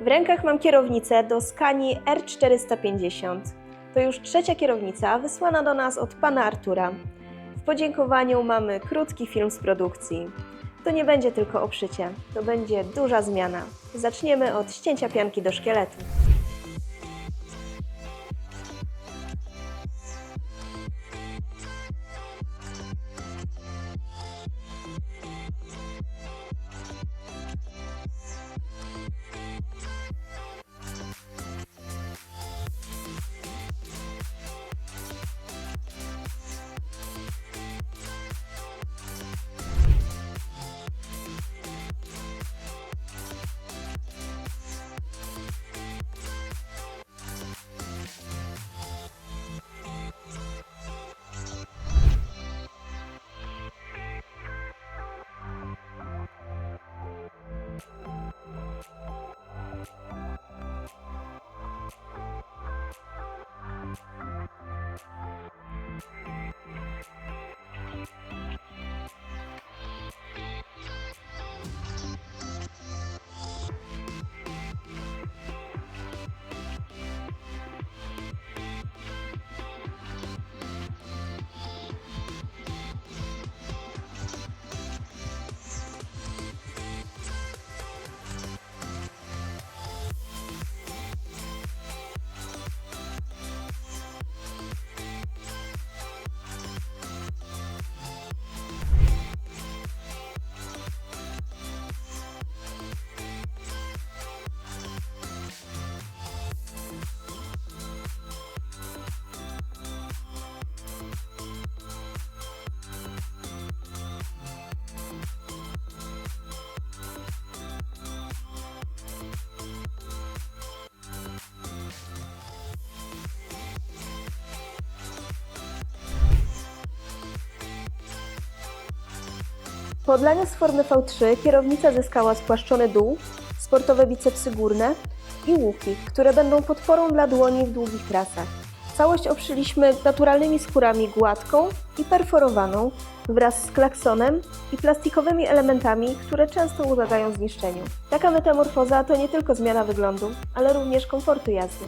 W rękach mam kierownicę do Skani R450. To już trzecia kierownica wysłana do nas od pana Artura. W podziękowaniu mamy krótki film z produkcji. To nie będzie tylko obszycie, to będzie duża zmiana. Zaczniemy od ścięcia pianki do szkieletu. Po odlaniu z formy V3 kierownica zyskała spłaszczony dół, sportowe bicepsy górne i łuki, które będą podporą dla dłoni w długich trasach. Całość obszyliśmy naturalnymi skórami gładką i perforowaną wraz z klaksonem i plastikowymi elementami, które często ulegają zniszczeniu. Taka metamorfoza to nie tylko zmiana wyglądu, ale również komfortu jazdy.